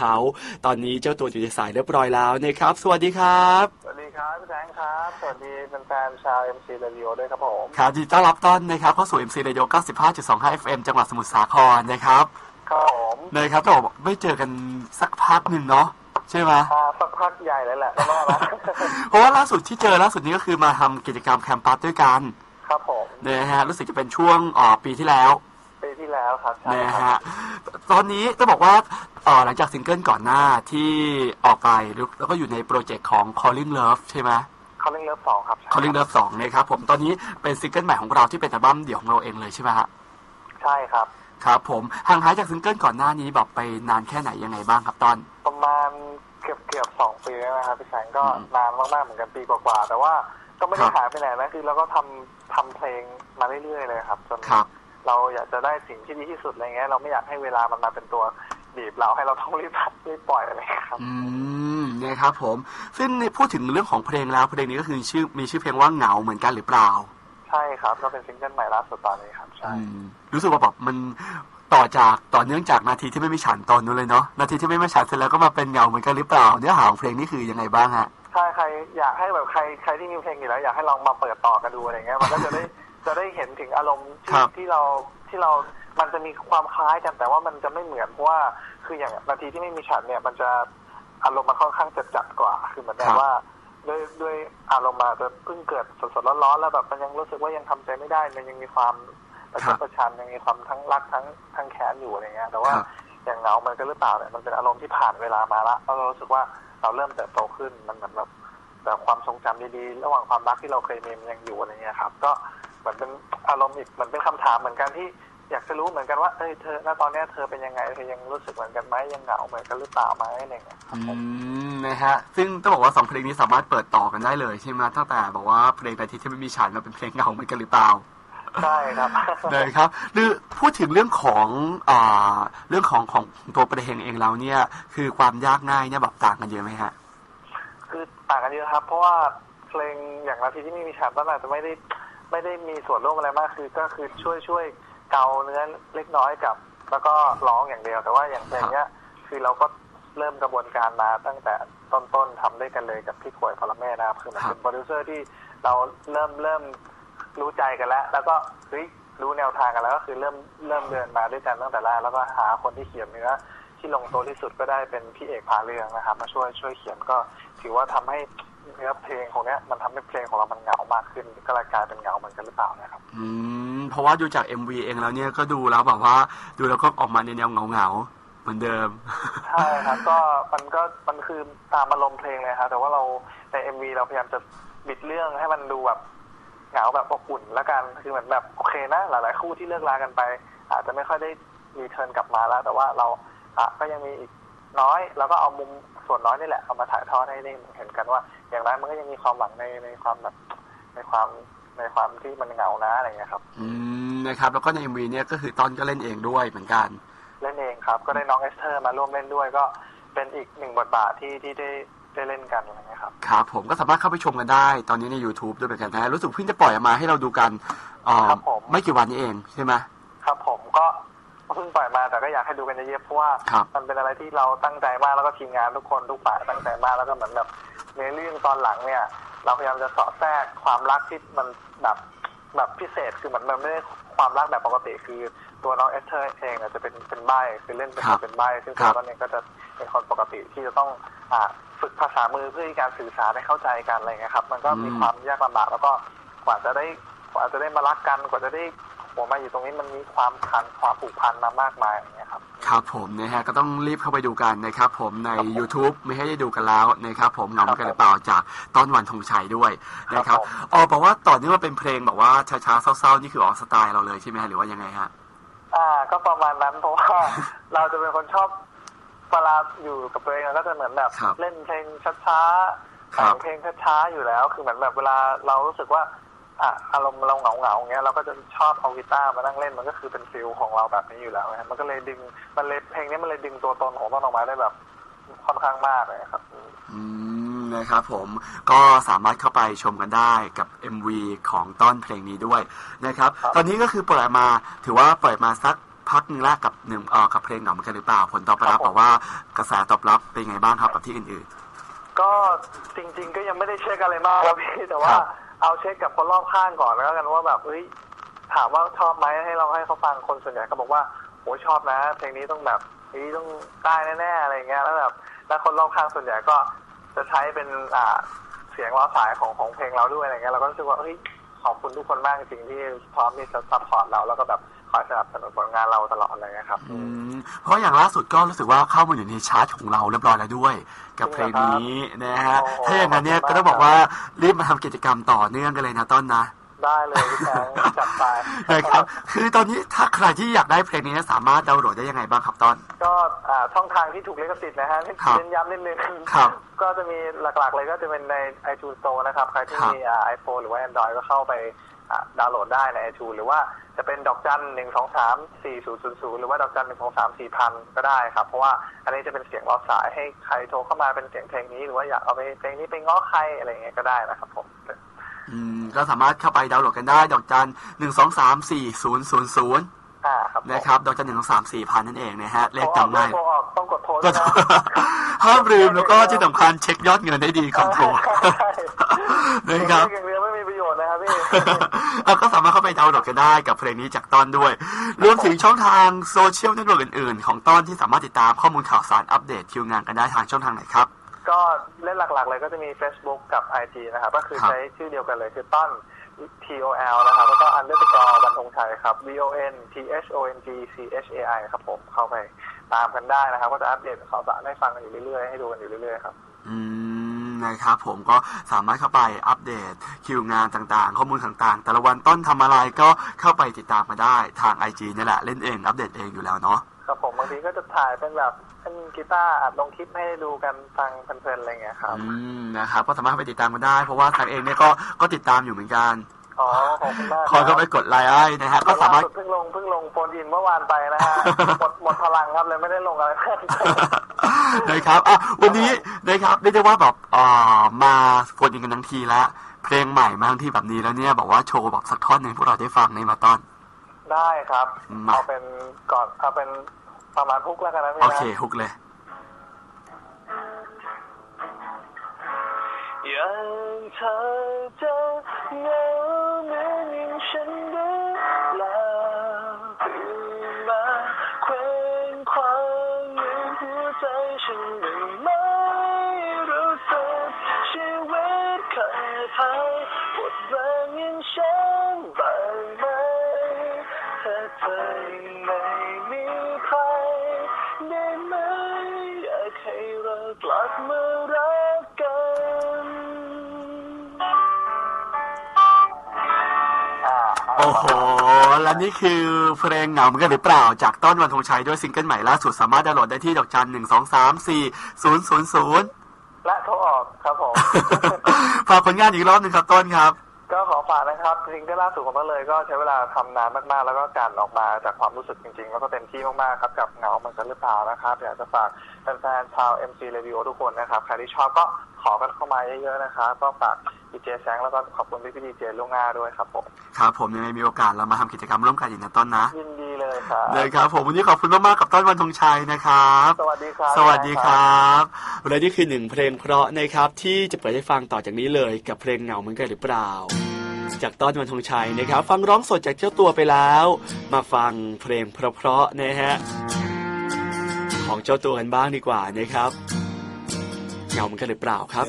เขา ตอนนี้เจ้าตัวอยู่ในสายเรียบร้อยแล้วนะครับ สวัสดีครับ สวัสดีครับพี่แจงครับ สวัสดีแฟนๆชาว MC Radio ด้วยครับผมครับยินดีต้อนรับต้อนนะครับเข้าสู่ MC Radio 95.25 FM จังหวัดสมุทรสาครนะครับครับผมนะครับก็บอกไม่เจอกันสักพักหนึ่งเนาะใช่ไหมอ่าสักพักใหญ่เลยแหละก็ว่าละเพราะว่าล่าสุดที่เจอล่าสุดนี้ก็คือมาทำกิจกรรมแคมปัสด้วยกัน ครับผมนะฮะรู้สึกจะเป็นช่วงอ่อปีที่แล้ว ปีที่แล้วครับใช่นะครัฮะบตอนนี้ต้องบอกว่าเอ่อหลังจากซิงเกิลก่อนหน้าที่ออกไปแล้วก็อยู่ในโปรเจกต์ของ Calling Love ใช่ไหม เขาเล่นเลิฟสองครับ Calling Love 2นะครับผมตอนนี้เป็นซิงเกิลใหม่ของเราที่เป็นอัลบั้มเดี่ยวของเราเองเลยใช่ไหมฮะใช่ครับ ครับผมห่างหายจากซิงเกิลก่อนหน้านี้แบบไปนานแค่ไหนยังไงบ้างครับตอนประมาณเกือบเกือบสองปีแล้วนะครับพี่แสงก็อืมนานมากๆเหมือนกันปีกว่าๆแต่ว่าก็ไม่ได้ครับ หายไปไหนนะคือเราก็ทำทำเพลงมาเรื่อยๆเลยครับ จนครับ เราอยากจะได้สิ่งที่ดีที่สุดอะไรเงี้ยเราไม่อยากให้เวลามันมาเป็นตัวบีบเราให้เราต้องรีบรีบปล่อยอะไรครับ อืมนะครับผม ซึ่งในพูดถึงเรื่องของเพลงแล้วเพลงนี้ก็คือชื่อมีชื่อเพลงว่าเหงาเหมือนกันหรือเปล่า ใช่ครับก็เป็นซิงเกิลใหม่ล่าสุดตอนนี้ครับใช่อืมรู้สึกว่าแบบมันต่อจากต่อเนื่องจากนาทีที่ไม่มีฉันตอนนู้นเลยเนาะนาทีที่ไม่มีฉันเสร็จแล้วก็มาเป็นเหงาเหมือนกันหรือเปล่าเนื้อหาของเพลงนี่คือยังไงบ้างฮะถ้าใครอยากให้แบบใครใครที่มีเพลงอยู่แล้วอยากให้ลองมาเปิดต่อกันดูอะไรเงี้ยมันก็จะได้ จะได้เห็นถึงอารมณ์ครัที่บ ที่เราที่เรา มันจะมีความคล้ายกันแต่ว่ามันจะไม่เหมือนเพราะว่าคืออย่างนาทีที่ไม่มีฉันเนี่ยมันจะอารมณ์มันค่อนข้างจะจัดกว่า คือเหมือนแบบ ว่าด้วยด้วยอารมณ์มาจะเพิ่งเกิดสดๆร้อนๆแล้วแบบมันยังรู้สึกว่ายังทำใจไม่ได้มันยังมีความประชดประชันยังมีความทั้งรักทั้งทั้งแค้นอยู่อะไรเงี้ยแต่ว่า ครับ อย่างเหงามันก็หรือเปล่าเนี่ยมันเป็นอารมณ์ที่ผ่านเวลามาละแล้วเรารู้สึกว่าเราเริ่มเติบโตขึ้นมันเหมือนแบบแต่ความทรงจำดีๆ ระหว่างความรักที่เราเคยมีมันยังอยู่อะไรเงี้ยครับ ก็ เหมือนเป็นอารมณ์อีกเหมือนเป็นคำถามเหมือนกันที่อยากจะรู้เหมือนกันว่าเอ้ยเธอณตอนเนี้ยเธอเป็นยังไงเธอยังรู้สึกเหมือนกันไหมยังเหงาเหมือนกันหรือเปล่าไหมอะไรเงี้ยครับอืผมมนะฮะ ซึ่งต้องบอกว่าสองเพลงนี้สามารถเปิดต่อกันได้เลยใช่ไหมตั้งแต่บอกว่าเพลงนาทีที่ไม่มีฉันมาเป็นเพลงเหงาเหมือนกันหรือเปล่าใช่ครับเลยครับหรือพูดถึงเรื่องของอ่าเรื่องของของตัวเพลงเองแล้วเนี่ย คือความยากง่ายเนี่ยแบบต่างกันเยอะไหมฮะ คือต่างกันเยอะครับ เพราะว่าเพลงอย่างนาทีที่ไม่มีฉันตอนอาจจะไม่ได้ ไม่ได้มีส่วนร่วมอะไรมากคือก็คือช่วยช่วยเกาเนื้อเล็กน้อยกับ แล้วก็ร้องอย่างเดียวแต่ว่าอย่างเพลงเนี้ย คือเราก็เริ่มกระบวนการมาตั้งแต่ต้นๆทำด้วยกันเลยกับพี่ขวยพลเมศนะครับคือมันครับเป็นโปรดิวเซอร์ที่เราเริ่มเริ่มรู้ใจกันแล้ว แล้วก็เฮ้ยรู้แนวทางกันแล้วก็คือเริ่มเริ่มเดินมาด้วยกันตั้งแต่แรกแล้วก็หาคนที่เขียนเนื้อที่ลงตัวที่สุดก็ได้เป็นพี่เอกพาเรืองนะครับ มาช่วยช่วยเขียนก็ถือว่าทำให้เนื้อเพลงของเนี้ยมันทำให้เพลงของเรามันเหงา มากขึ้นก็เลยกลายเป็นเหงาเหมือนกันหรือเปล่านะครับอืมเพราะว่าดูจาก MV เองแล้วเนี่ยก็ดูแล้วแบบว่าดูแล้วก็ออกมาในแนวเหงาๆเหมือนเดิมใช่ครับก็มันก็มันคือตามอารมณ์เพลงเลยครับแต่ว่าเราในเอ็มวีเราพยายามจะบิดเรื่องให้มันดูแบบเหงาแบบอบอุ่นแล้วกันคือเหมือนแบบโอเคนะหลาย ๆ คู่ที่เลิกลากันไป อาจจะไม่ค่อยได้รีเทิร์นกลับมาแล้ว แต่ว่าเราอะก็ยังมีอีกน้อยแล้วก็เอามุมส่วนน้อยนี่แหละเอามาถ่ายทอดให้ได้เห็นกันว่า อย่างไรมันก็ยังมีความหวังในในความแบบใน ความในความที่มันเหงานะอะไรเงี้ยครับ อืมนะครับ แล้วก็ใน MV เนี่ยก็คือต้นก็เล่นเองด้วยเหมือนกัน เล่นเองครับ ก็ได้น้องเอสเตอร์มาร่วมเล่นด้วย ก็เป็นอีกหนึ่งบทบาทที่ที่ได้ได้เล่นกันอะไรเงี้ยครับครับผมก็สามารถเข้าไปชมกันได้ ตอนนี้ใน YouTube ด้วยเหมือนกันนะรู้สึกเพิ่งจะปล่อยออกมาให้เราดูกันเอ่อครับผมไม่กี่วันนี้เองใช่ไหมครับผมก็เพิ่งปล่อยมาแต่ก็อยากให้ดูกันเยอะๆเพราะว่าครับมันเป็นอะไรที่เราตั้งใจมากแล้วก็ทีมงานทุกคนทุกฝ่ายตั้งใจมากแล้วก็เหมือนแบบในเรื่องตอนหลังเนี่ย เราพยายามจะสอดแทรกความรักที่มันแบบแบบพิเศษคือเหมือนมันไม่ได้ความรักแบบปกติคือตัวน้องเอสเธอร์เองอาจจะเป็นเป็นใบ้คือเล่นเป็นครับเป็นใบ้ซึ่งครัตัวบตอนนี้ก็จะเป็นคนปกติที่จะต้องอ่าฝึกภาษามือเพื่อที่การสื่อสารให้เข้าใจกันอะไรเงี้ยครับ มันก็มีความยากลำบากแล้วก็กว่าจะได้กว่าจะได้มารักกันกว่าจะได้ หัวมาอยู่ตรงนี้มันมีความพันความผูกพันมามากมายอย่างเงี้ยครับครับผมนะฮะก็ต้องรีบเข้าไปดูกันนะครับผมใน YouTube ไม่ให้ได้ดูกันแล้วนะครับผมเหงาเหมือนกันหรือเปล่าจากต้นวันธงชัยด้วยนะครับครับผมอ๋อบอกว่าต่อเนื่องมาเป็นเพลงแบบว่าช้าๆเศร้าๆนี่คือออกสไตล์เราเลยใช่ไหมฮะหรือว่ายังไงฮะอ่า ก็ประมาณนั้นเพราะว่าเราจะเป็นคนชอบเวลาอยู่กับตัวเองเราก็จะเหมือนแบบครับเล่นเพลงช้าๆครับแต่งเพลงช้าๆอยู่แล้ว คือเหมือนแบบเวลาเรารู้สึกว่า อะอารมณ์เราเหงาๆอย่างเงี้ยเราก็จะชอบเอากีตาร์มานั่งเล่นมันก็คือเป็นฟิลของเราแบบนี้อยู่แล้วนะมันก็เลยดึงมันเลยเพลงนี้มันเลยดึงตัวตนของต้นออกมาได้แบบค่อนข้างมากเลยครับ อืมนะครับผมก็สามารถเข้าไปชมกันได้กับ MV ของต้นเพลงนี้ด้วยนะครับครับตอนนี้ก็คือเปิดมาถือว่าเปิดมาสักพักหนึงแรกกับหนึ่งเอ่อกับเพลงเหงาเหมือนกันหรือเปล่า ผลตอบรับแบบว่ากระแสตอบรับเป็นไงบ้างครับกับที่อื่นก็จริง ๆ ก็ยังไม่ได้เช็คอะไรมากครับพี่แต่ว่าครับ เอาเช็คกับคนรอบข้างก่อนแล้วกันว่าแบบเฮ้ยถามว่าชอบไหมให้เราให้เขาฟังคนส่วนใหญ่ก็บอกว่าโอ้ยชอบนะเพลงนี้ต้องแบบนี้ต้องได้แน่ๆอะไรเงี้ยแล้วแบบแล้วคนรอบข้างส่วนใหญ่ก็จะใช้เป็นอ่าเสียงล้อสายของของเพลงเราด้วยอะไรเงี้ยเราก็รู้สึกว่าเฮ้ยขอบคุณทุกคนมากจริงๆที่พร้อมที่จะซัพพอร์ตเราแล้วก็แบบ คอยสนับสนุนผลงานเราตลอดอะไรเงี้ยครับๆอืมเพราะอย่างล่าสุดก็รู้สึกว่าเข้ามาอยู่ในชาร์ตของเราเรียบร้อยแล้วด้วย กับเพลงนี้นะฮะโอ้โห ถ้าอย่างนั้นเนี่ยก็ต้องบอกว่ารีบมาทำกิจกรรมต่อเนื่องกันเลยนะต้นนะ ได้เลยพี่แจ๊คจัดไป นะครับ คือตอนนี้ถ้าใครที่อยากได้เพลงนี้สามารถดาวน์โหลดได้ยังไงบ้างครับต้น ก็อ่าช่องทางที่ถูกลิขสิทธิ์นะฮะครับเน้นย้ำนิดนึงครับก็จะมีหลักๆเลยก็จะเป็นใน iTunes Store นะครับ ใครที่ครับมีอ่า iPhone หรือว่า Android ก็เข้าไปอ่า ดาวน์โหลดได้ใน iTunes หรือว่าจะเป็นดอกจันหนึ่งสองสามสี่ศูนย์ศูนย์ศูนย์หรือว่าดอกจันหนึ่งสองสามสี่พันก็ได้ครับ เพราะว่าอันนี้จะเป็นเสียงรอสายให้ใครโทรเข้ามาเป็นเสียงเพลงนี้หรือว่าอยากเอาไปเพลงนี้ไปง้อใครอะไรอย่างเงี้ยก็ได้นะครับผมอืมก็สามารถเข้าไปดาวน์โหลดกันได้ ดอกจันหนึ่งสองสามสี่ศูนย์ศูนย์ศูนย์อ่าครับผมนะครับ ดอกจันหนึ่งสองสามสี่พันนั่นเองนะฮะ เลขโทรออกจำง่ายโทรออกต้องกดโทรก็ด้วยนะห้ามลืมแล้วก็ที่สำคัญเช็คยอดเงินได้ดีคอนโทรลใช่นะครับ ก็สามารถเข้าไปดาวน์โหลดกันได้กับเพลงนี้จากต้นด้วย รวมถึงช่องทางโซเชียลเน็ตเวิร์กอื่นๆ ของต้นที่สามารถติดตามข้อมูลข่าวสารอัปเดตคิวงานกันได้ทางช่องทางไหนครับ ก็เล่นหลักๆ เลยก็จะมี Facebook กับ IG นะครับก็คือครับใช้ชื่อเดียวกันเลยคือต้น T O L นะครับแล้วก็ underscore วันธงชัยครับ V O N T H O N G C H A I ครับผมเข้าไปตามกันได้นะครับ ก็จะอัปเดตข่าวสารให้ฟังกันอยู่เรื่อยๆให้ดูกันอยู่เรื่อยๆครับอืม นะครับผมก็สามารถเข้าไปอัปเดตคิวงานต่างๆ ข้อมูลต่างๆ แต่ละวันต้นทำอะไรก็เข้าไปติดตามมาได้ทาง IG นี่แหละเล่นเองอัปเดตเองอยู่แล้วเนาะครับผมบางทีก็จะถ่ายเป็นแบบเป็นกีตาร์อัดลงคลิปให้ดูกันฟังเพลินๆอะไรเงี้ยครับอืมนะครับก็สามารถเข้าไปติดตามมาได้ เพราะว่าทางเองเนี่ยก็ก็ติดตามอยู่เหมือนกัน อ๋อขอบคุณมากคอยเข้าไปกดไลค์ไอ้นะฮะก็สามารถล่สุดเพิ่งลงเพิ่งลงโฟนอินเมื่อวานไปนะฮะหมดหมดพลังครับเลยไม่ได้ลงอะไรเพิ่มนะครับอะวันนี้นะครับเรียกได้ว่าแบบอ่ามาโฟนอินกันทั้งทีแล้วเพลงใหม่มาทั้งทีแบบนี้แล้วเนี่ยบอกว่าโชว์แบบสักท่อนหนึ่งพวกเราได้ฟังในมาตอน ได้ครับมาเอาเป็นก่อนเอาเป็นประมาณพุกแล้วกันนะพี่โอนะเคฮุกเลยอย่างเธอจะเหงา ไม่มีใครได้ไหมอยากให้เรากลับมารักกันอ่าโอ้โห และนี่คือเพลงเหงาเหมือนกันหรือเปล่า จากต้นวันธงชัยด้วยซิงเกิลใหม่ล่าสุดสามารถดาวน์โหลดได้ที่ดอกจันหนึ่งสองสามสี่ศูนย์ศูนย์ศูนย์และโทรออกครับผม ฝากผลงานอีกรอบหนึ่งครับต้นครับ ก็ขอฝากนะครับซิงเกิลล่าสุดของต้นเลยก็ใช้เวลาทำนานมากๆ แล้วก็การออกมาจากความรู้สึกจริงๆ แล้วก็เต็มที่มากๆครับกับเหงาเหมือนกันหรือเปล่านะครับ อยากจะฝากแฟนๆชาว MC Radio ทุกคนนะครับ ใครที่ชอบก็ขอกันเข้ามาเยอะๆนะครับ ก็ฝากดีเจแซงแล้วก็ขอบคุณพี่ๆดีเจล่วงหน้าด้วยครับผมครับผมยังไงมีโอกาสเรามาทำกิจกรรมร่วมกันอีกนะต้นนะยินดีเลยครับเลยครับ ผมวันนี้ขอบคุณมากๆกับต้นวันธงชัยนะครับ สวัสดีครับ สวัสดีครับและนี่คือหนึ่งเพลงเพราะนะครับที่จะเปิดให้ฟังต่อจากนี้เลยกับเพลงเหงาเหมือนกันหรือเปล่า จากต้นวันธงชัยนะครับ ฟังร้องสดจากเจ้าตัวไปแล้ว มาฟังเพลงเพราะๆนะฮะ ของเจ้าตัวกันบ้างดีกว่านะครับเงาเหมือนกันหรือเปล่าครับ